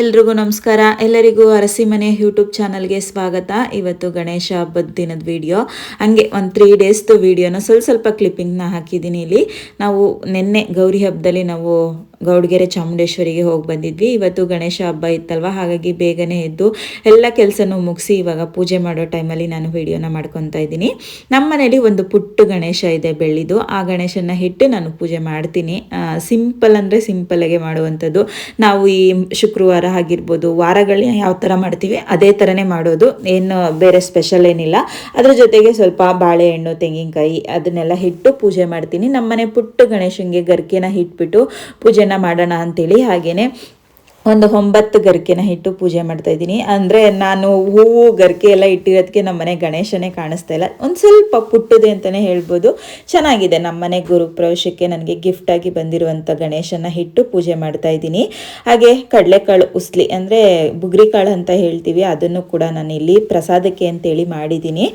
ಎಲ್ರಿಗೂ ನಮಸ್ಕಾರ. ಎಲ್ಲರಿಗೂ ಅರಸಿ ಮನೆ ಯೂಟ್ಯೂಬ್ ಚಾನಲ್ಗೆ ಸ್ವಾಗತ. ಇವತ್ತು ಗಣೇಶ ಹಬ್ಬದ ದಿನದ ವಿಡಿಯೋ. ಹಂಗೆ ಒಂದು ತ್ರೀ ಡೇಸ್ದು ವಿಡಿಯೋನ ಸ್ವಲ್ಪ ಸ್ವಲ್ಪ ಕ್ಲಿಪ್ಪಿಂಗ್ನ ಹಾಕಿದ್ದೀನಿ ಇಲ್ಲಿ. ನಾವು ನಿನ್ನೆ ಗೌರಿ ಹಬ್ಬದಲ್ಲಿ ನಾವು ಗೌಡ್ಗೆರೆ ಚಾಮುಂಡೇಶ್ವರಿಗೆ ಹೋಗಿ ಬಂದಿದ್ವಿ. ಇವತ್ತು ಗಣೇಶ ಹಬ್ಬ ಇತ್ತಲ್ವ? ಹಾಗಾಗಿ ಬೇಗನೆ ಎದ್ದು ಎಲ್ಲ ಕೆಲಸನೂ ಮುಗಿಸಿ ಇವಾಗ ಪೂಜೆ ಮಾಡೋ ಟೈಮಲ್ಲಿ ನಾನು ವಿಡಿಯೋನ ಮಾಡ್ಕೊತಾ ಇದ್ದೀನಿ. ನಮ್ಮ ಮನೇಲಿ ಒಂದು ಪುಟ್ಟ ಗಣೇಶ ಇದೆ ಬೆಳ್ಳಿದು. ಆ ಗಣೇಶನ ಹಿಟ್ಟು ನಾನು ಪೂಜೆ ಮಾಡ್ತೀನಿ. ಸಿಂಪಲ್ ಅಂದರೆ ಸಿಂಪಲ್ಲಾಗೆ ಮಾಡುವಂಥದ್ದು. ನಾವು ಈ ಶುಕ್ರವಾರ ಆಗಿರ್ಬೋದು ವಾರಗಳನ್ನ ಯಾವ ಥರ ಮಾಡ್ತೀವಿ ಅದೇ ಥರನೇ ಮಾಡೋದು. ಏನು ಬೇರೆ ಸ್ಪೆಷಲ್ ಏನಿಲ್ಲ. ಅದ್ರ ಜೊತೆಗೆ ಸ್ವಲ್ಪ ಬಾಳೆಹಣ್ಣು, ತೆಂಗಿನಕಾಯಿ ಅದನ್ನೆಲ್ಲ ಹಿಟ್ಟು ಪೂಜೆ ಮಾಡ್ತೀನಿ. ನಮ್ಮನೆ ಪುಟ್ಟ ಗಣೇಶನಿಗೆ ಗರ್ಕೆನ ಹಿಟ್ಬಿಟ್ಟು ಪೂಜೆನ ಮಾಡೋಣ ಅಂತೇಳಿ ಹಾಗೇನೆ ಒಂದು ಒಂಬತ್ತು ಗರಿಕೆನ ಇಟ್ಟು ಪೂಜೆ ಮಾಡ್ತಾ ಇದ್ದೀನಿ. ಅಂದರೆ ನಾನು ಹೂವು ಗರಿಕೆ ಎಲ್ಲ ಇಟ್ಟಿರೋದಕ್ಕೆ ನಮ್ಮ ಮನೆ ಗಣೇಶನೇ ಕಾಣಿಸ್ತಾ ಇಲ್ಲ. ಒಂದು ಸ್ವಲ್ಪ ಪುಟ್ಟದೆ ಅಂತಲೇ ಹೇಳ್ಬೋದು. ಚೆನ್ನಾಗಿದೆ. ನಮ್ಮ ಮನೆ ಗುರುಪ್ರವೇಶಕ್ಕೆ ನನಗೆ ಗಿಫ್ಟಾಗಿ ಬಂದಿರುವಂಥ ಗಣೇಶನ ಇಟ್ಟು ಪೂಜೆ ಮಾಡ್ತಾ ಇದ್ದೀನಿ. ಹಾಗೆ ಕಡಲೆಕಾಳು ಉಸ್ಲಿ, ಅಂದರೆ ಬುಗ್ರಿ ಕಾಳು ಅಂತ ಹೇಳ್ತೀವಿ. ಅದನ್ನು ಕೂಡ ನಾನು ಇಲ್ಲಿ ಪ್ರಸಾದಕ್ಕೆ ಅಂತೇಳಿ ಮಾಡಿದ್ದೀನಿ.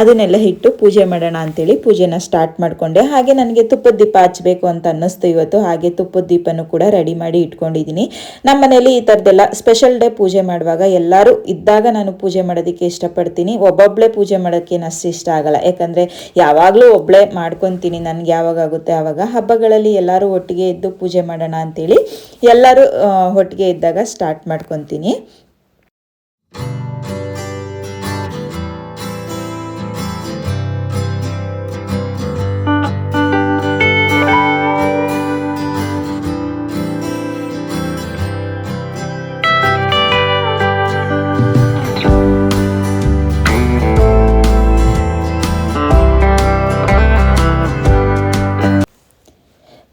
ಅದನ್ನೆಲ್ಲ ಇಟ್ಟು ಪೂಜೆ ಮಾಡೋಣ ಅಂತೇಳಿ ಪೂಜೆನ ಸ್ಟಾರ್ಟ್ ಮಾಡಿಕೊಂಡೆ. ಹಾಗೆ ನನಗೆ ತುಪ್ಪದ ದೀಪ ಹಚ್ಚಬೇಕು ಅಂತ ಅನ್ನಿಸ್ತು ಇವತ್ತು. ಹಾಗೆ ತುಪ್ಪದ ದೀಪನೂ ಕೂಡ ರೆಡಿ ಮಾಡಿ ಇಟ್ಕೊಂಡಿದ್ದೀನಿ. ನಮ್ಮ ಮನೇಲಿ ಈ ಥರದ್ದೆಲ್ಲ ಸ್ಪೆಷಲ್ ಡೇ ಪೂಜೆ ಮಾಡುವಾಗ ಎಲ್ಲರೂ ಇದ್ದಾಗ ನಾನು ಪೂಜೆ ಮಾಡೋದಕ್ಕೆ ಇಷ್ಟಪಡ್ತೀನಿ. ಒಬ್ಬೊಬ್ಬಳೇ ಪೂಜೆ ಮಾಡೋಕ್ಕೆ ಅಷ್ಟು ಇಷ್ಟ ಆಗಲ್ಲ. ಯಾಕಂದರೆ ಯಾವಾಗಲೂ ಒಬ್ಬಳೇ ಮಾಡ್ಕೊತೀನಿ. ನನಗೆ ಯಾವಾಗ ಆಗುತ್ತೆ ಆವಾಗ ಹಬ್ಬಗಳಲ್ಲಿ ಎಲ್ಲರೂ ಒಟ್ಟಿಗೆ ಇದ್ದು ಪೂಜೆ ಮಾಡೋಣ ಅಂತೇಳಿ ಎಲ್ಲರೂ ಒಟ್ಟಿಗೆ ಇದ್ದಾಗ ಸ್ಟಾರ್ಟ್ ಮಾಡ್ಕೊತೀನಿ.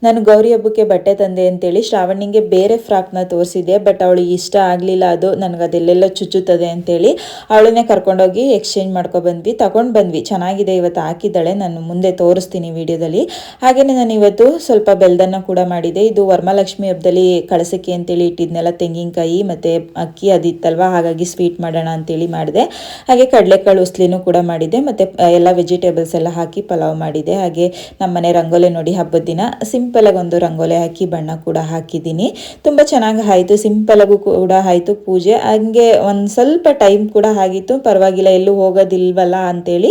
ನಾನು ಗೌರಿ ಹಬ್ಬಕ್ಕೆ ಬಟ್ಟೆ ತಂದೆ ಅಂತೇಳಿ ಶ್ರಾವಣಿಗೆ ಬೇರೆ ಫ್ರಾಕ್ನ ತೋರಿಸಿದೆ ಬಟ್ ಅವಳಿಗೆ ಇಷ್ಟ ಆಗಲಿಲ್ಲ ಅದು, ನನಗೆ ಅದೆಲ್ಲೆಲ್ಲ ಚುಚ್ಚುತ್ತದೆ ಅಂತೇಳಿ ಅವಳನ್ನೇ ಕರ್ಕೊಂಡೋಗಿ ಎಕ್ಸ್ಚೇಂಜ್ ಮಾಡ್ಕೊ ಬಂದ್ವಿ ತಗೊಂಡು ಬಂದ್ವಿ. ಚೆನ್ನಾಗಿದೆ, ಇವತ್ತು ಹಾಕಿದ್ದಾಳೆ, ನಾನು ಮುಂದೆ ತೋರಿಸ್ತೀನಿ ವಿಡಿಯೋದಲ್ಲಿ. ಹಾಗೆಯೇ ನಾನು ಇವತ್ತು ಸ್ವಲ್ಪ ಬೆಲ್ದನ್ನು ಕೂಡ ಮಾಡಿದೆ. ಇದು ವರಮಹಾಲಕ್ಷ್ಮಿ ಹಬ್ಬದಲ್ಲಿ ಕಳಸಕ್ಕೆ ಅಂತೇಳಿ ಇಟ್ಟಿದ್ನೆಲ್ಲ, ತೆಂಗಿನಕಾಯಿ ಮತ್ತು ಅಕ್ಕಿ ಅದಿತ್ತಲ್ವ, ಹಾಗಾಗಿ ಸ್ವೀಟ್ ಮಾಡೋಣ ಅಂತೇಳಿ ಮಾಡಿದೆ. ಹಾಗೆ ಕಡಲೆಕಾಳು ಉಸ್ಲಿನೂ ಕೂಡ ಮಾಡಿದೆ, ಮತ್ತು ಎಲ್ಲ ವೆಜಿಟೇಬಲ್ಸ್ ಎಲ್ಲ ಹಾಕಿ ಪಲಾವ್ ಮಾಡಿದೆ. ಹಾಗೆ ನಮ್ಮನೆ ರಂಗೋಲೆ ನೋಡಿ ಹಬ್ಬದ ದಿನ. ಸಿಂಪಲಾಗಿ ಒಂದು ರಂಗೋಲಿ ಹಾಕಿ, ಬಣ್ಣ ಕೂಡ ಹಾಕಿದ್ದೀನಿ. ತುಂಬ ಚೆನ್ನಾಗಿ ಆಯಿತು ಸಿಂಪಲಾಗೂ ಕೂಡ ಆಯಿತು ಪೂಜೆ. ಹಂಗೆ ಒಂದು ಸ್ವಲ್ಪ ಟೈಮ್ ಕೂಡ ಆಗಿತ್ತು. ಪರವಾಗಿಲ್ಲ, ಎಲ್ಲೂ ಹೋಗೋದಿಲ್ವಲ್ಲ ಅಂತೇಳಿ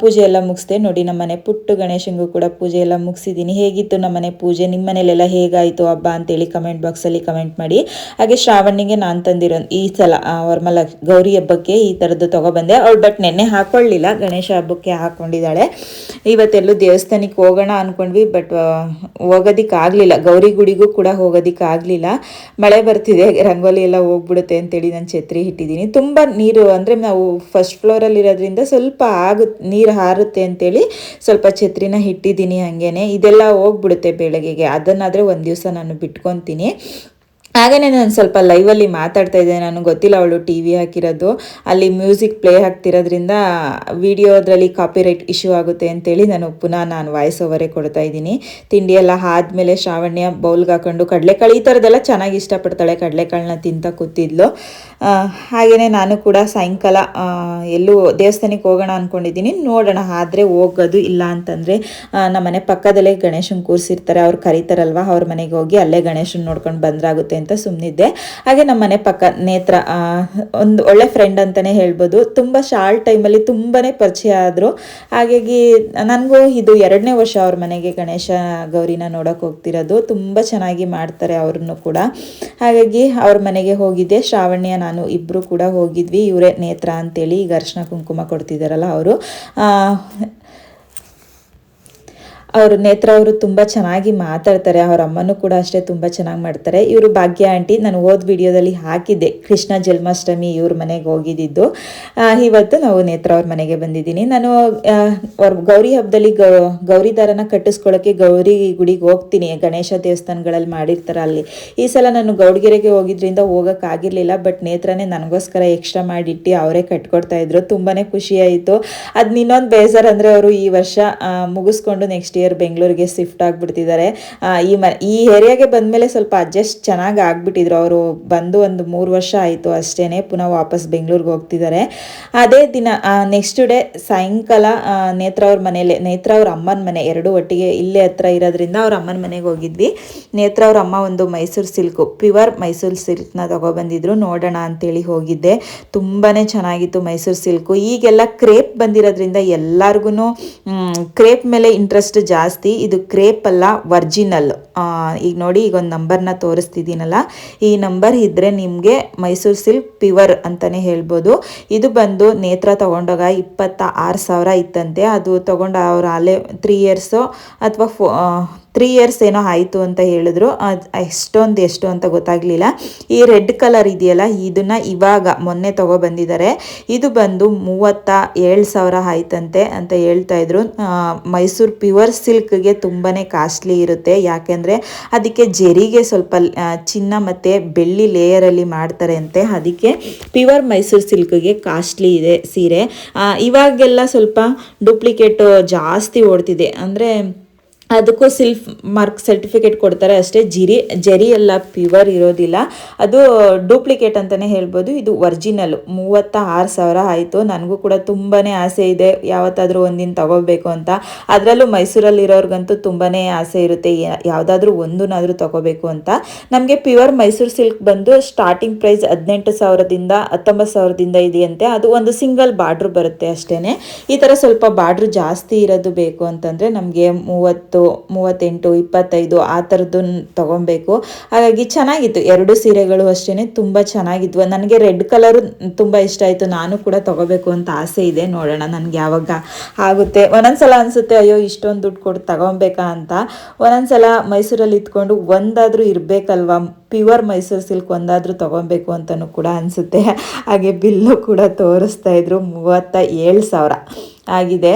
ಪೂಜೆ ಎಲ್ಲ ಮುಗಿಸ್ದೆ. ನೋಡಿ, ನಮ್ಮನೆ ಪುಟ್ಟು ಗಣೇಶನಿಗೂ ಕೂಡ ಪೂಜೆ ಎಲ್ಲ ಮುಗಿಸಿದ್ದೀನಿ. ಹೇಗಿತ್ತು ನಮ್ಮನೆ ಪೂಜೆ? ನಿಮ್ಮ ಮನೇಲೆಲ್ಲ ಹೇಗಾಯಿತು ಹಬ್ಬ ಅಂತೇಳಿ ಕಮೆಂಟ್ ಬಾಕ್ಸಲ್ಲಿ ಕಮೆಂಟ್ ಮಾಡಿ. ಹಾಗೆ ಶ್ರಾವಣಿಗೆ ನಾನು ತಂದಿರೋ ಈ ಸಲ ವರಮಲ ಗೌರಿ ಹಬ್ಬಕ್ಕೆ ಈ ಥರದ್ದು ತೊಗೊಬಂದೆ. ಅವಳು ಬಟ್ ನೆನ್ನೆ ಹಾಕೊಳ್ಳಿಲ್ಲ, ಗಣೇಶ ಹಬ್ಬಕ್ಕೆ ಹಾಕ್ಕೊಂಡಿದ್ದಾಳೆ ಇವತ್ತೆಲ್ಲೂ ದೇವಸ್ಥಾನಕ್ಕೆ ಹೋಗೋಣ ಅಂದ್ಕೊಂಡ್ವಿ ಬಟ್ ಹೋಗೋದಿಕ್ಕೆ ಆಗಲಿಲ್ಲ ಗೌರಿ ಗುಡಿಗೂ ಕೂಡ ಹೋಗೋದಿಕ್ಕೆ ಆಗಲಿಲ್ಲ ಮಳೆ ಬರ್ತಿದೆ, ರಂಗೋಲಿ ಎಲ್ಲ ಹೋಗ್ಬಿಡುತ್ತೆ ಅಂತೇಳಿ ನಾನು ಛತ್ರಿ ಇಟ್ಟಿದ್ದೀನಿ. ತುಂಬ ನೀರು ಅಂದರೆ ನಾವು ಫಸ್ಟ್ ಫ್ಲೋರಲ್ಲಿ ಇರೋದ್ರಿಂದ ಸ್ವಲ್ಪ ಆಗುತ್ತೆ ನೀರು ಹಾರುತ್ತೆ ಅಂತೇಳಿ ಸ್ವಲ್ಪ ಛತ್ರಿನ ಇಟ್ಟಿದ್ದೀನಿ ಹಾಗೇನೆ. ಇದೆಲ್ಲ ಹೋಗ್ಬಿಡುತ್ತೆ ಬೆಳಗ್ಗೆಗೆ. ಅದನ್ನಾದರೆ ಒಂದು ದಿವಸ ನಾನು ಬಿಟ್ಕೊತೀನಿ. ಹಾಗೆಯೇ ನಾನು ಸ್ವಲ್ಪ ಲೈವಲ್ಲಿ ಮಾತಾಡ್ತಾ ಇದ್ದೆ. ನನಗೆ ಗೊತ್ತಿಲ್ಲ ಅವಳು ಟಿ ವಿ ಹಾಕಿರೋದು. ಅಲ್ಲಿ ಮ್ಯೂಸಿಕ್ ಪ್ಲೇ ಹಾಕ್ತಿರೋದ್ರಿಂದ ವಿಡಿಯೋದ್ರಲ್ಲಿ ಕಾಪಿರೈಟ್ ಇಶ್ಯೂ ಆಗುತ್ತೆ ಅಂತೇಳಿ ನಾನು ಪುನಃ ನಾನು ವಾಯ್ಸ್ ಓವರೇ ಕೊಡ್ತಾ ಇದ್ದೀನಿ. ತಿಂಡಿ ಎಲ್ಲ ಆದಮೇಲೆ ಶ್ರಾವಣ್ಯ ಬೌಲ್ಗೆ ಹಾಕೊಂಡು ಕಡಲೆಕಾಳು, ಈ ಥರದ್ದೆಲ್ಲ ಚೆನ್ನಾಗಿ ಇಷ್ಟಪಡ್ತಾಳೆ. ಕಡಲೆಕಾಳನ್ನ ತಿಂತ ಕೂತಿದ್ಲು. ಹಾಗೆಯೇ ನಾನು ಕೂಡ ಸಾಯಂಕಾಲ ಎಲ್ಲೂ ದೇವಸ್ಥಾನಕ್ಕೆ ಹೋಗೋಣ ಅಂದ್ಕೊಂಡಿದ್ದೀನಿ ನೋಡೋಣ, ಆದರೆ ಹೋಗೋದು ಇಲ್ಲ ಅಂತಂದರೆ ನಮ್ಮ ಮನೆ ಪಕ್ಕದಲ್ಲೇ ಗಣೇಶನ ಕೂರಿಸಿರ್ತಾರೆ. ಅವ್ರು ಕರೀತಾರಲ್ವ? ಅವ್ರ ಮನೆಗೆ ಹೋಗಿ ಅಲ್ಲೇ ಗಣೇಶನ ನೋಡ್ಕೊಂಡು ಬಂದ್ರಾಗುತ್ತೆ ಅಂತ ಸುಮ್ಮನಿದ್ದೆ ಹಾಗೆ ನಮ್ಮ ಮನೆ ಪಕ್ಕ ನೇತ್ರ ಒಂದು ಒಳ್ಳೆ ಫ್ರೆಂಡ್ ಅಂತಲೇ ಹೇಳ್ಬೋದು. ತುಂಬ ಶಾರ್ಟ್ ಟೈಮಲ್ಲಿ ತುಂಬಾ ಪರಿಚಯ ಆದರು. ಹಾಗಾಗಿ ನನಗೂ ಇದು ಎರಡನೇ ವರ್ಷ ಅವ್ರ ಮನೆಗೆ ಗಣೇಶ ಗೌರಿನ ನೋಡೋಕೆ ಹೋಗ್ತಿರೋದು. ತುಂಬ ಚೆನ್ನಾಗಿ ಮಾಡ್ತಾರೆ ಅವ್ರನ್ನು ಕೂಡ. ಹಾಗಾಗಿ ಅವ್ರ ಮನೆಗೆ ಹೋಗಿದ್ದೆ. ಶ್ರಾವಣ್ಯ, ನಾನು ಇಬ್ಬರು ಕೂಡ ಹೋಗಿದ್ವಿ. ಇವರೇ ನೇತ್ರ ಅಂತೇಳಿ ಈಗ ಅರ್ಶಿನ ಕುಂಕುಮ ಕೊಡ್ತಿದ್ದಾರಲ್ಲ ಅವರು. ಅವರು ನೇತ್ರ ಅವರು ತುಂಬ ಚೆನ್ನಾಗಿ ಮಾತಾಡ್ತಾರೆ, ಅವ್ರ ಅಮ್ಮನೂ ಕೂಡ ಅಷ್ಟೇ ತುಂಬ ಚೆನ್ನಾಗಿ ಮಾಡ್ತಾರೆ. ಇವರು ಭಾಗ್ಯ ಆಂಟಿ, ನಾನು ಓದ್ ವಿಡಿಯೋದಲ್ಲಿ ಹಾಕಿದ್ದೆ, ಕೃಷ್ಣ ಜನ್ಮಾಷ್ಟಮಿ ಇವ್ರ ಮನೆಗೆ ಹೋಗಿದ್ದಿದ್ದು. ಇವತ್ತು ನಾವು ನೇತ್ರ ಅವ್ರ ಮನೆಗೆ ಬಂದಿದ್ದೀನಿ. ನಾನು ಗೌರಿ ಹಬ್ಬದಲ್ಲಿ ಗೌರಿ ದಾರನ ಕಟ್ಟಿಸ್ಕೊಳ್ಳೋಕ್ಕೆ ಗೌರಿ ಗುಡಿಗೆ ಹೋಗ್ತೀನಿ. ಗಣೇಶ ದೇವಸ್ಥಾನಗಳಲ್ಲಿ ಮಾಡಿರ್ತಾರೆ ಅಲ್ಲಿ. ಈ ಸಲ ನಾನು ಗೌಡಗೆರೆಗೆ ಹೋಗಿದ್ರಿಂದ ಹೋಗೋಕ್ಕಾಗಿರಲಿಲ್ಲ ಬಟ್ ನೇತ್ರನೇ ನನಗೋಸ್ಕರ ಎಕ್ಸ್ಟ್ರಾ ಮಾಡಿಟ್ಟು ಅವರೇ ಕಟ್ಕೊಡ್ತಾ ಇದ್ರು. ತುಂಬಾ ಖುಷಿ ಆಯಿತು. ಅದು ಇನ್ನೊಂದು ಬೇಜಾರು ಅಂದರೆ ಅವರು ಈ ವರ್ಷ ಮುಗಿಸ್ಕೊಂಡು ನೆಕ್ಸ್ಟ್ ಇಯರ್ ಬೆಂಗಳೂರಿಗೆ ಶಿಫ್ಟ್ ಆಗಿಬಿಡ್ತಿದ್ದಾರೆ. ಈ ಮ, ಈ ಏರಿಯಾಗೆ ಬಂದಮೇಲೆ ಸ್ವಲ್ಪ ಅಡ್ಜಸ್ಟ್ ಚೆನ್ನಾಗಿ ಆಗಿಬಿಟ್ಟಿದ್ರು. ಅವರು ಬಂದು ಒಂದು ಮೂರು ವರ್ಷ ಆಯಿತು ಅಷ್ಟೇ ಪುನಃ ವಾಪಸ್ ಬೆಂಗಳೂರಿಗೆ ಹೋಗ್ತಿದ್ದಾರೆ. ಅದೇ ದಿನ ನೆಕ್ಸ್ಟ್ ಡೇ ಸಾಯಂಕಾಲ ನೇತ್ರ ಅವ್ರ ಮನೇಲಿ ನೇತ್ರ ಅವ್ರ ಅಮ್ಮನ ಮನೆ, ಎರಡು ಒಟ್ಟಿಗೆ ಇಲ್ಲೇ ಹತ್ರ ಇರೋದ್ರಿಂದ ಅವ್ರ ಅಮ್ಮನ ಮನೆಗೆ ಹೋಗಿದ್ವಿ. ನೇತ್ರ ಅವ್ರ ಅಮ್ಮ ಒಂದು ಮೈಸೂರು ಸಿಲ್ಕು, ಪ್ಯೂರ್ ಮೈಸೂರು ಸಿಲ್ಕ್ನ ತಗೊಬಂದಿದ್ರು. ನೋಡೋಣ ಅಂತೇಳಿ ಹೋಗಿದ್ದೆ. ತುಂಬಾ ಚೆನ್ನಾಗಿತ್ತು ಮೈಸೂರು ಸಿಲ್ಕು. ಈಗೆಲ್ಲ ಕ್ರೇಪ್ ಬಂದಿರೋದ್ರಿಂದ ಎಲ್ಲರಿಗೂ ಕ್ರೇಪ್ ಮೇಲೆ ಇಂಟ್ರೆಸ್ಟ್ ಜಾಸ್ತಿ. ಇದು ಕ್ರೇಪ್ ಅಲ್ಲ ವರ್ಜಿನಲ್ ಈಗ ನೋಡಿ, ಈಗ ಒಂದು ನಂಬರ್ನ ತೋರಿಸ್ತಿದ್ದೀನಲ್ಲ. ಈ ನಂಬರ್ ಇದ್ದರೆ ನಿಮಗೆ ಮೈಸೂರು ಸಿಲ್ಕ್ ಪ್ಯೂರ್ ಅಂತಲೇ ಹೇಳ್ಬೋದು. ಇದು ಬಂದು ನೇತ್ರ ತೊಗೊಂಡಾಗ ಇಪ್ಪತ್ತ ಆರು ಸಾವಿರ ಇತ್ತಂತೆ. ಅದು ತೊಗೊಂಡು ಅವ್ರು ಅಲ್ಲೇ ತ್ರೀ ಇಯರ್ಸು ಅಥವಾ ಫೋ ತ್ರೀ ಇಯರ್ಸ್ ಏನೋ ಆಯಿತು ಅಂತ ಹೇಳಿದ್ರು. ಅದು ಎಷ್ಟೊಂದು ಎಷ್ಟು ಅಂತ ಗೊತ್ತಾಗಲಿಲ್ಲ. ಈ ರೆಡ್ ಕಲರ್ ಇದೆಯಲ್ಲ, ಇದನ್ನು ಇವಾಗ ಮೊನ್ನೆ ತಗೊಬಂದಿದ್ದಾರೆ ಇದು ಬಂದು ಮೂವತ್ತ ಏಳು ಸಾವಿರ ಆಯ್ತಂತೆ ಅಂತ ಹೇಳ್ತಾ ಇದ್ರು. ಮೈಸೂರು ಪ್ಯೂರ್ ಸಿಲ್ಕ್ಗೆ ತುಂಬಾ ಕಾಸ್ಟ್ಲಿ ಇರುತ್ತೆ. ಯಾಕೆಂದರೆ ಅದಕ್ಕೆ ಜರಿಗೆ ಸ್ವಲ್ಪ ಚಿನ್ನ ಮತ್ತು ಬೆಳ್ಳಿ ಲೇಯರಲ್ಲಿ ಮಾಡ್ತಾರೆ ಅಂತೆ. ಅದಕ್ಕೆ ಪ್ಯೂರ್ ಮೈಸೂರು ಸಿಲ್ಕ್ಗೆ ಕಾಸ್ಟ್ಲಿ ಇದೆ ಸೀರೆ. ಇವಾಗೆಲ್ಲ ಸ್ವಲ್ಪ ಡೂಪ್ಲಿಕೇಟು ಜಾಸ್ತಿ ಓಡ್ತಿದೆ. ಅಂದರೆ ಅದಕ್ಕೂ ಸಿಲ್ಫ್ ಮಾರ್ಕ್ ಸರ್ಟಿಫಿಕೇಟ್ ಕೊಡ್ತಾರೆ ಅಷ್ಟೇ. ಜಿರಿ, ಜರಿ ಎಲ್ಲ ಪ್ಯೂರ್ ಇರೋದಿಲ್ಲ. ಅದು ಡೂಪ್ಲಿಕೇಟ್ ಅಂತಲೇ ಹೇಳ್ಬೋದು. ಇದು ಒರಿಜಿನಲ್ ಮೂವತ್ತ ಆರು ಸಾವಿರ ಆಯಿತು. ನನಗೂ ಕೂಡ ತುಂಬಾ ಆಸೆ ಇದೆ. ಯಾವತ್ತಾದರೂ ಒಂದಿನ ತಗೋಬೇಕು ಅಂತ. ಅದರಲ್ಲೂ ಮೈಸೂರಲ್ಲಿ ಇರೋರ್ಗಂತೂ ತುಂಬಾ ಆಸೆ ಇರುತ್ತೆ. ಯಾವುದಾದ್ರೂ ಒಂದನ್ನಾದರೂ ತಗೋಬೇಕು ಅಂತ. ನಮಗೆ ಪ್ಯೂರ್ ಮೈಸೂರು ಸಿಲ್ಕ್ ಬಂದು ಸ್ಟಾರ್ಟಿಂಗ್ ಪ್ರೈಸ್ ಹದಿನೆಂಟು ಸಾವಿರದಿಂದ ಹತ್ತೊಂಬತ್ತು ಸಾವಿರದಿಂದ ಇದೆಯಂತೆ. ಅದು ಒಂದು ಸಿಂಗಲ್ ಬಾರ್ಡ್ರ್ ಬರುತ್ತೆ ಅಷ್ಟೇ ಈ ಥರ ಸ್ವಲ್ಪ ಬಾರ್ಡ್ರ್ ಜಾಸ್ತಿ ಇರೋದು ಬೇಕು ಅಂತಂದರೆ ನಮಗೆ ಮೂವತ್ತು ಮೂವತ್ತೆಂಟು, ಇಪ್ಪತ್ತೈದು ಆ ಥರದ್ದು ತೊಗೊಬೇಕು ಹಾಗಾಗಿ ಚೆನ್ನಾಗಿತ್ತು. ಎರಡು ಸೀರೆಗಳು ಅಷ್ಟೇ ತುಂಬ ಚೆನ್ನಾಗಿದ್ವು. ನನಗೆ ರೆಡ್ ಕಲರು ತುಂಬ ಇಷ್ಟ ಆಯಿತು. ನಾನು ಕೂಡ ತೊಗೋಬೇಕು ಅಂತ ಆಸೆ ಇದೆ. ನೋಡೋಣ ನನಗೆ ಯಾವಾಗ ಆಗುತ್ತೆ. ಒಂದೊಂದ್ಸಲ ಅನಿಸುತ್ತೆ, ಅಯ್ಯೋ, ಇಷ್ಟೊಂದು ದುಡ್ಡು ಕೊಟ್ಟು ತಗೊಬೇಕಾ ಅಂತ. ಒಂದೊಂದ್ಸಲ ಮೈಸೂರಲ್ಲಿ ಇದ್ಕೊಂಡು ಒಂದಾದರೂ ಇರಬೇಕಲ್ವಾ? ಪ್ಯೂರ್ ಮೈಸೂರು ಸಿಲ್ಕ್ ಒಂದಾದರೂ ತೊಗೊಬೇಕು ಅಂತಲೂ ಕೂಡ ಅನಿಸುತ್ತೆ. ಹಾಗೆ ಬಿಲ್ಲು ಕೂಡ ತೋರಿಸ್ತಾ ಇದ್ರು. ಮೂವತ್ತ ಏಳು ಸಾವಿರ ಆಗಿದೆ.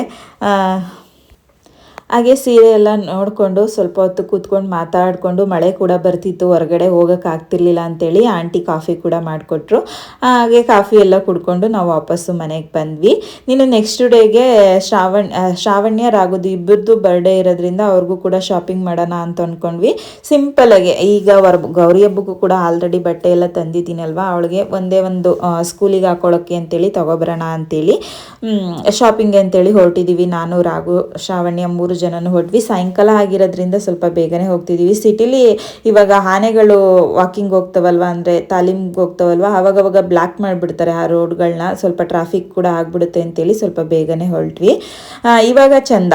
ಹಾಗೆ ಸೀರೆ ಎಲ್ಲ ನೋಡಿಕೊಂಡು ಸ್ವಲ್ಪ ಹೊತ್ತು ಕೂತ್ಕೊಂಡು ಮಾತಾಡಿಕೊಂಡು ಮಳೆ ಕೂಡ ಬರ್ತಿತ್ತು, ಹೊರಗಡೆ ಹೋಗೋಕ್ಕಾಗ್ತಿರ್ಲಿಲ್ಲ ಅಂತೇಳಿ ಆಂಟಿ ಕಾಫಿ ಕೂಡ ಮಾಡಿಕೊಟ್ರು. ಹಾಗೆ ಕಾಫಿ ಎಲ್ಲ ಕುಡ್ಕೊಂಡು ನಾವು ವಾಪಸ್ಸು ಮನೆಗೆ ಬಂದ್ವಿ. ನೀನು ನೆಕ್ಸ್ಟ್ ಡೇಗೆ ಶ್ರಾವಣ್ ಶ್ರಾವಣ್ಯ ರಾಗೋದು ಇಬ್ಬರದ್ದು ಬರ್ಡೇ ಇರೋದ್ರಿಂದ ಅವ್ರಿಗೂ ಕೂಡ ಶಾಪಿಂಗ್ ಮಾಡೋಣ ಅಂತ ಅಂದ್ಕೊಂಡ್ವಿ ಸಿಂಪಲಾಗಿ ಈಗ ಅವ್ರ ಗೌರಿ ಹಬ್ಬಕ್ಕೂ ಕೂಡ ಆಲ್ರೆಡಿ ಬಟ್ಟೆ ಎಲ್ಲ ತಂದಿದ್ದೀನಲ್ವಾ, ಅವಳಿಗೆ ಒಂದೇ ಒಂದು ಸ್ಕೂಲಿಗೆ ಹಾಕೊಳ್ಳೋಕ್ಕೆ ಅಂತೇಳಿ ತೊಗೊಬರೋಣ ಅಂತೇಳಿ ಶಾಪಿಂಗ್ ಅಂತೇಳಿ ಹೊರಟಿದ್ದೀವಿ ನಾನು ರಾಗು ಶ್ರಾವಣ್ಯ ಮೂರು ಜನನು ಹೊರಟ್ವಿ ಸಾಯಂಕಾಲ ಆಗಿರೋದ್ರಿಂದ ಸ್ವಲ್ಪ ಬೇಗನೆ ಹೋಗ್ತಿದ್ದೀವಿ ಸಿಟಿಲಿ ಇವಾಗ ಆನೆಗಳು ವಾಕಿಂಗ್ ಹೋಗ್ತಾವಲ್ವ, ಅಂದರೆ ತಾಲೀಮ್ಗೆ ಹೋಗ್ತಾವಲ್ವ, ಅವಾಗವಾಗ ಬ್ಲ್ಯಾಕ್ ಮಾಡಿಬಿಡ್ತಾರೆ ಆ ರೋಡ್ಗಳನ್ನ ಸ್ವಲ್ಪ ಟ್ರಾಫಿಕ್ ಕೂಡ ಆಗ್ಬಿಡುತ್ತೆ ಅಂತೇಳಿ ಸ್ವಲ್ಪ ಬೇಗನೆ ಹೊರಟ್ವಿ. ಇವಾಗ ಚಂದ.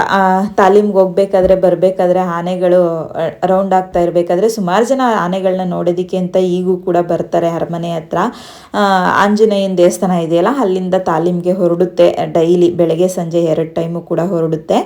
ತಾಲೀಮ್ಗೆ ಹೋಗ್ಬೇಕಾದ್ರೆ ಬರಬೇಕಾದ್ರೆ ಆನೆಗಳು ರೌಂಡ್ ಆಗ್ತಾ ಇರಬೇಕಾದ್ರೆ ಸುಮಾರು ಜನ ಆನೆಗಳನ್ನ ನೋಡೋದಕ್ಕೆ ಅಂತ ಈಗೂ ಕೂಡ ಬರ್ತಾರೆ ಅರಮನೆ ಹತ್ರ. ಆಂಜನೇಯನ ದೇವಸ್ಥಾನ ಇದೆಯಲ್ಲ, ಅಲ್ಲಿಂದ ತಾಲೀಮ್ಗೆ ಹೊರಡುತ್ತೆ. ಡೈಲಿ ಬೆಳಗ್ಗೆ ಸಂಜೆ ಎರಡು ಟೈಮು ಕೂಡ ಹೊರಡುತ್ತೆ.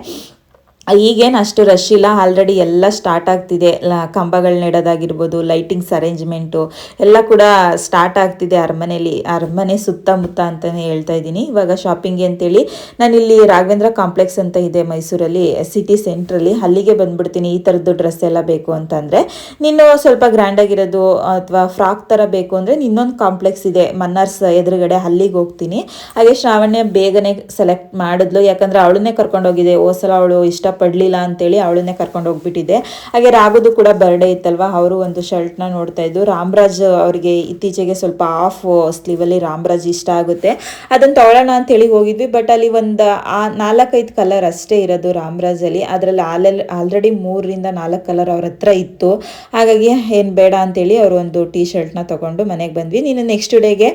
ಈಗೇನು ಅಷ್ಟು ರಶ್ ಇಲ್ಲ. ಆಲ್ರೆಡಿ ಎಲ್ಲ ಸ್ಟಾರ್ಟ್ ಆಗ್ತಿದೆ. ಲ ಕಂಬಗಳು ನೆಡೋದಾಗಿರ್ಬೋದು ಲೈಟಿಂಗ್ಸ್ ಅರೇಂಜ್ಮೆಂಟು ಎಲ್ಲ ಕೂಡ ಸ್ಟಾರ್ಟ್ ಆಗ್ತಿದೆ ಅರಮನೆಯಲ್ಲಿ ಅರಮನೆ ಸುತ್ತಮುತ್ತ ಅಂತಲೇ ಹೇಳ್ತಾ ಇದ್ದೀನಿ. ಇವಾಗ ಶಾಪಿಂಗ್ಗೆ ಅಂತೇಳಿ ನಾನಿಲ್ಲಿ ರಾಘವೇಂದ್ರ ಕಾಂಪ್ಲೆಕ್ಸ್ ಅಂತ ಇದೆ ಮೈಸೂರಲ್ಲಿ ಸಿಟಿ ಸೆಂಟ್ರಲ್ಲಿ ಅಲ್ಲಿಗೆ ಬಂದ್ಬಿಡ್ತೀನಿ. ಈ ಥರದ್ದು ಡ್ರೆಸ್ ಎಲ್ಲ ಬೇಕು ಅಂತಂದರೆ. ನೀನು ಸ್ವಲ್ಪ ಗ್ರ್ಯಾಂಡಾಗಿರೋದು ಅಥವಾ ಫ್ರಾಕ್ ಥರ ಬೇಕು ಅಂದರೆ ಇನ್ನೊಂದು ಕಾಂಪ್ಲೆಕ್ಸ್ ಇದೆ. ಮನ್ನರ್ಸ್ ಎದುರುಗಡೆ ಅಲ್ಲಿಗೆ ಹೋಗ್ತೀನಿ. ಹಾಗೆ ಶ್ರಾವಣ್ಯ ಬೇಗನೆ ಸೆಲೆಕ್ಟ್ ಮಾಡಿದ್ಲು. ಯಾಕಂದರೆ ಅವಳನ್ನೇ ಕರ್ಕೊಂಡೋಗಿದೆ. ಓ ಸಲ ಅವಳು ಇಷ್ಟಪಡಲಿಲ್ಲ ಅಂತೇಳಿ ಅವಳನ್ನೇ ಕರ್ಕೊಂಡು ಹೋಗ್ಬಿಟ್ಟಿದ್ದೆ. ಹಾಗೆ ರಾಘುದು ಕೂಡ ಬರ್ಡೇ ಇತ್ತಲ್ವಾ, ಅವರು ಒಂದು ಶರ್ಟ್ನ ನೋಡ್ತಾ ಇದ್ದು ರಾಮರಾಜ್ ಅವರಿಗೆ ಇತ್ತೀಚೆಗೆ ಸ್ವಲ್ಪ ಆಫ್ ಸ್ಲೀವಲ್ಲಿ ರಾಮರಾಜ್ ಇಷ್ಟ ಆಗುತ್ತೆ. ಅದನ್ನು ಅಂತ ಅಂತೇಳಿ ಹೋಗಿದ್ವಿ ಬಟ್ ಅಲ್ಲಿ ಒಂದು, ಆ ನಾಲ್ಕೈದು ಕಲರ್ ಅಷ್ಟೇ ಇರೋದು ರಾಮರಾಜಲ್ಲಿ ಅದರಲ್ಲಿ ಆಲೆಲ್ ಆಲ್ರೆಡಿ ಮೂರರಿಂದ ನಾಲ್ಕು ಕಲರ್ ಅವ್ರ ಹತ್ರ ಇತ್ತು. ಹಾಗಾಗಿ ಏನು ಬೇಡ ಅಂತೇಳಿ ಅವರು ಒಂದು ಟೀ ಶರ್ಟ್ನ ತೊಗೊಂಡು ಮನೆಗೆ ಬಂದ್ವಿ. ನೀನು ನೆಕ್ಸ್ಟ್ ಡೇಗೆ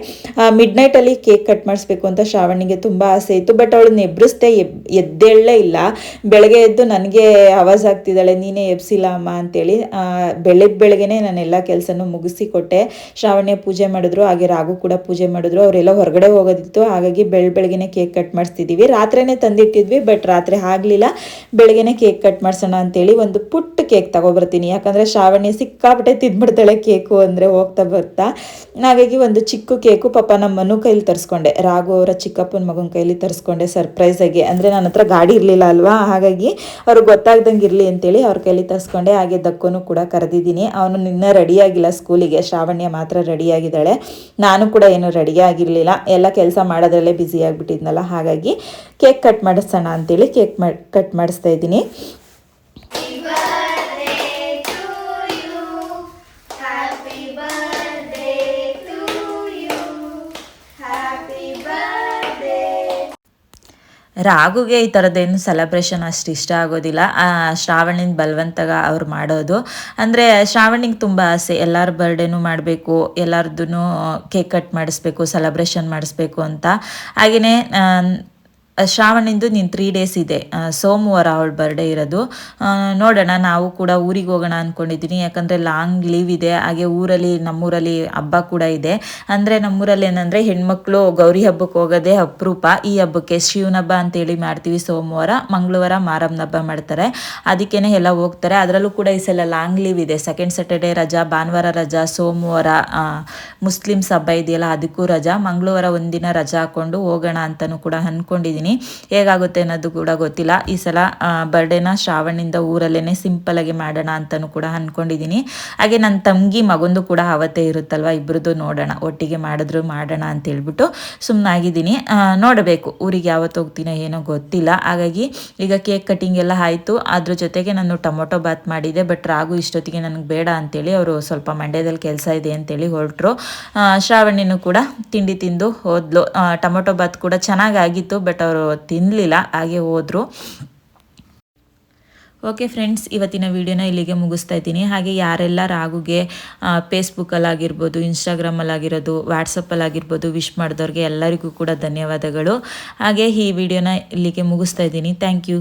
ಮಿಡ್ ನೈಟಲ್ಲಿ ಕೇಕ್ ಕಟ್ ಮಾಡಿಸ್ಬೇಕು ಅಂತ ಶ್ರಾವಣಿಗೆ ತುಂಬ ಆಸೆ ಇತ್ತು ಬಟ್ ಅವಳನ್ನ ಎಬ್ರಿಸ್ದೆ ಎಬ್, ಎದ್ದೇಳಲೇ ಇಲ್ಲ. ಬೆಳಗ್ಗೆ ಎದ್ದು ನನಗೆ ಆವಾಜ್ ಆಗ್ತಿದ್ದಾಳೆ ನೀನೇ ಎಬ್ಸಿಲ್ಲ ಅಮ್ಮ ಅಂತೇಳಿ ಬೆಳಗ್ಗೆ ಬೆಳಗ್ಗೆನೆ ನಾನು ಎಲ್ಲ ಕೆಲಸನೂ ಮುಗಿಸಿ ಕೊಟ್ಟೆ. ಶ್ರಾವಣ್ಯ ಪೂಜೆ ಮಾಡಿದ್ರು, ಹಾಗೆ ರಾಗು ಕೂಡ ಪೂಜೆ ಮಾಡಿದ್ರು, ಅವರೆಲ್ಲ ಹೊರಗಡೆ ಹೋಗೋದಿತ್ತು, ಹಾಗಾಗಿ ಬೆಳ್ ಬೆಳಗ್ಗೆನೆ ಕೇಕ್ ಕಟ್ ಮಾಡಿಸ್ತಿದ್ದೀವಿ ರಾತ್ರಿನೇ ತಂದಿಟ್ಟಿದ್ವಿ, ಬಟ್ ರಾತ್ರಿ ಆಗಲಿಲ್ಲ. ಬೆಳಗ್ಗೆನೆ ಕೇಕ್ ಕಟ್ ಮಾಡಿಸೋಣ ಅಂತೇಳಿ ಒಂದು ಪುಟ್ಟ ಕೇಕ್ ತಗೊಬರ್ತೀನಿ. ಯಾಕಂದರೆ ಶ್ರಾವಣ್ಯ ಸಿಕ್ಕಾಪಟ್ಟೆ ತಿಂದ್ಬಿಡ್ತಾಳೆ ಕೇಕು ಅಂದರೆ ಹೋಗ್ತಾ ಬರ್ತಾ. ಹಾಗಾಗಿ ಒಂದು ಚಿಕ್ಕ ಕೇಕು ಪಾಪ ನಮ್ಮ ಮನು ಕೈಲಿ ತರಿಸ್ಕೊಂಡೆ. ರಾಘು ಅವರ ಚಿಕ್ಕಪ್ಪನ ಮಗನ ಕೈಲಿ ತರಿಸ್ಕೊಂಡೆ ಸರ್ಪ್ರೈಸ್ ಆಗಿ ಅಂದರೆ ನನ್ನ ಹತ್ರ ಗಾಡಿ ಇರಲಿಲ್ಲ ಅಲ್ವಾ? ಹಾಗಾಗಿ ಅವ್ರಿಗೆ ಗೊತ್ತಾಗ್ದಂಗೆ ಇರಲಿ ಅಂತೇಳಿ ಅವ್ರ ಕೈಲಿ ತರಿಸ್ಕೊಂಡೆ. ಹಾಗೆ ದಕ್ಕೋನು ಕೂಡ ಕರೆದಿದ್ದೀನಿ. ಅವನು ನಿನ್ನ ರೆಡಿಯಾಗಿಲ್ಲ ಸ್ಕೂಲಿಗೆ. ಶ್ರಾವಣ್ಯ ಮಾತ್ರ ರೆಡಿಯಾಗಿದ್ದಾಳೆ. ನಾನು ಕೂಡ ಏನು ರೆಡಿ ಆಗಿರಲಿಲ್ಲ. ಎಲ್ಲ ಕೆಲಸ ಮಾಡೋದ್ರಲ್ಲೇ ಬ್ಯುಸಿ ಆಗಿಬಿಟ್ಟಿದ್ನಲ್ಲ. ಹಾಗಾಗಿ ಕೇಕ್ ಕಟ್ ಮಾಡಿಸೋಣ ಅಂತೇಳಿ ಕೇಕ್ ಮಾಡಿ ಕಟ್ ಮಾಡಿಸ್ತಾ ಇದ್ದೀನಿ. ರಾಗುಗೆ ಈ ಥರದ್ದೇನು ಸೆಲೆಬ್ರೇಷನ್ ಅಷ್ಟು ಇಷ್ಟ ಆಗೋದಿಲ್ಲ. ಶ್ರಾವಣಿನ ಬಲವಂತಗ ಅವ್ರು ಮಾಡೋದು. ಅಂದರೆ ಶ್ರಾವಣಿಗೆ ತುಂಬ ಆಸೆ, ಎಲ್ಲರ ಬರ್ಡೇನೂ ಮಾಡಬೇಕು ಎಲ್ಲರದ್ದು ಕೇಕ್ ಕಟ್ ಮಾಡಿಸ್ಬೇಕು ಸೆಲೆಬ್ರೇಷನ್ ಮಾಡಿಸ್ಬೇಕು ಅಂತ. ಹಾಗೆಯೇ ಶ್ರಾವಣಿಂದು ನೀನು ತ್ರೀ ಡೇಸ್ ಇದೆ. ಸೋಮವಾರ ಅವಳ ಬರ್ಡೇ ಇರೋದು. ನೋಡೋಣ, ನಾವು ಕೂಡ ಊರಿಗೆ ಹೋಗೋಣ ಅಂದ್ಕೊಂಡಿದ್ದೀನಿ ಯಾಕಂದರೆ ಲಾಂಗ್ ಲೀವ್ ಇದೆ. ಹಾಗೆ ಊರಲ್ಲಿ, ನಮ್ಮೂರಲ್ಲಿ ಹಬ್ಬ ಕೂಡ ಇದೆ. ಅಂದರೆ ನಮ್ಮೂರಲ್ಲಿ ಏನಂದರೆ ಹೆಣ್ಮಕ್ಳು ಗೌರಿ ಹಬ್ಬಕ್ಕೆ ಹೋಗೋದೇ ಅಪರೂಪ. ಈ ಹಬ್ಬಕ್ಕೆ ಶಿವನ ಹಬ್ಬ ಅಂತೇಳಿ ಮಾಡ್ತೀವಿ ಸೋಮವಾರ. ಮಂಗಳವಾರ ಮಾರಮ್ಮನ ಹಬ್ಬ ಮಾಡ್ತಾರೆ. ಅದಕ್ಕೇನೆ ಎಲ್ಲ ಹೋಗ್ತಾರೆ. ಅದರಲ್ಲೂ ಕೂಡ ಈ ಸಲ ಲಾಂಗ್ ಲೀವ್ ಇದೆ. ಸೆಕೆಂಡ್ ಸ್ಯಾಟರ್ಡೇ ರಜಾ, ಭಾನುವಾರ ರಜಾ, ಸೋಮವಾರ ಮುಸ್ಲಿಮ್ಸ್ ಹಬ್ಬ ಇದೆಯಲ್ಲ, ಅದಕ್ಕೂ ರಜಾ. ಮಂಗಳವಾರ ಒಂದಿನ ರಜಾ ಹಾಕ್ಕೊಂಡು ಹೋಗೋಣ ಅಂತಲೂ ಕೂಡ ಅಂದ್ಕೊಂಡಿದ್ದೀನಿ ಹೇಗಾಗುತ್ತೆ ಅನ್ನೋದು ಕೂಡ ಗೊತ್ತಿಲ್ಲ. ಈ ಸಲ ಬರ್ಡೇನ ಶ್ರಾವಣಿಂದ ಊರಲ್ಲೇ ಸಿಂಪಲಾಗಿ ಮಾಡೋಣ ಅಂತಲೂ ಕೂಡ ಅಂದ್ಕೊಂಡಿದ್ದೀನಿ ಹಾಗೆ ನನ್ನ ತಂಗಿ ಮಗಂದು ಕೂಡ ಅವತ್ತೇ ಇರುತ್ತಲ್ವ ಇಬ್ಬರದ್ದು ನೋಡೋಣ. ಒಟ್ಟಿಗೆ ಮಾಡಿದ್ರು ಮಾಡೋಣ ಅಂತ ಹೇಳ್ಬಿಟ್ಟು ಸುಮ್ಮನಾಗಿದ್ದೀನಿ ನೋಡಬೇಕು ಊರಿಗೆ ಯಾವತ್ತು ಹೋಗ್ತೀನೋ ಏನೋ ಗೊತ್ತಿಲ್ಲ. ಹಾಗಾಗಿ ಈಗ ಕೇಕ್ ಕಟಿಂಗ್ ಎಲ್ಲ ಆಯಿತು. ಅದ್ರ ಜೊತೆಗೆ ನಾನು ಟೊಮೊಟೊ ಬಾತ್ ಮಾಡಿದೆ. ಬಟ್ ರಾಗು ಇಷ್ಟೊತ್ತಿಗೆ ನನಗೆ ಬೇಡ ಅಂತೇಳಿ ಅವರು ಸ್ವಲ್ಪ ಮಂಡ್ಯದಲ್ಲಿ ಕೆಲಸ ಇದೆ ಅಂತೇಳಿ ಹೊರಟರು. ಶ್ರಾವಣಿನೂ ಕೂಡ ತಿಂಡಿ ತಿಂದು ಹೋದ್ಲು. ಟೊಮೊಟೊ ಬಾತ್ ಕೂಡ ಚೆನ್ನಾಗಾಗಿತ್ತು. ಬಟ್ ಅವರು ತಿನ್ನಲಿಲ್ಲ ಹಾಗೆ ಹೋದರು. ಓಕೆ ಫ್ರೆಂಡ್ಸ್ ಇವತ್ತಿನ ವಿಡಿಯೋನ ಇಲ್ಲಿಗೆ ಮುಗಿಸ್ತಾ ಇದ್ದೀನಿ. ಹಾಗೆ ಯಾರೆಲ್ಲ ರಾಗುಗೆ ಫೇಸ್ಬುಕ್ಕಲ್ಲಾಗಿರ್ಬೋದು ಇನ್ಸ್ಟಾಗ್ರಾಮಲ್ಲಾಗಿರೋದು ವಾಟ್ಸಪ್ಪಲ್ಲಾಗಿರ್ಬೋದು ವಿಶ್ ಮಾಡಿದವ್ರಿಗೆ ಎಲ್ಲರಿಗೂ ಕೂಡ ಧನ್ಯವಾದಗಳು. ಹಾಗೆ ಈ ವಿಡಿಯೋನ ಇಲ್ಲಿಗೆ ಮುಗಿಸ್ತಾ ಇದ್ದೀನಿ. Thank you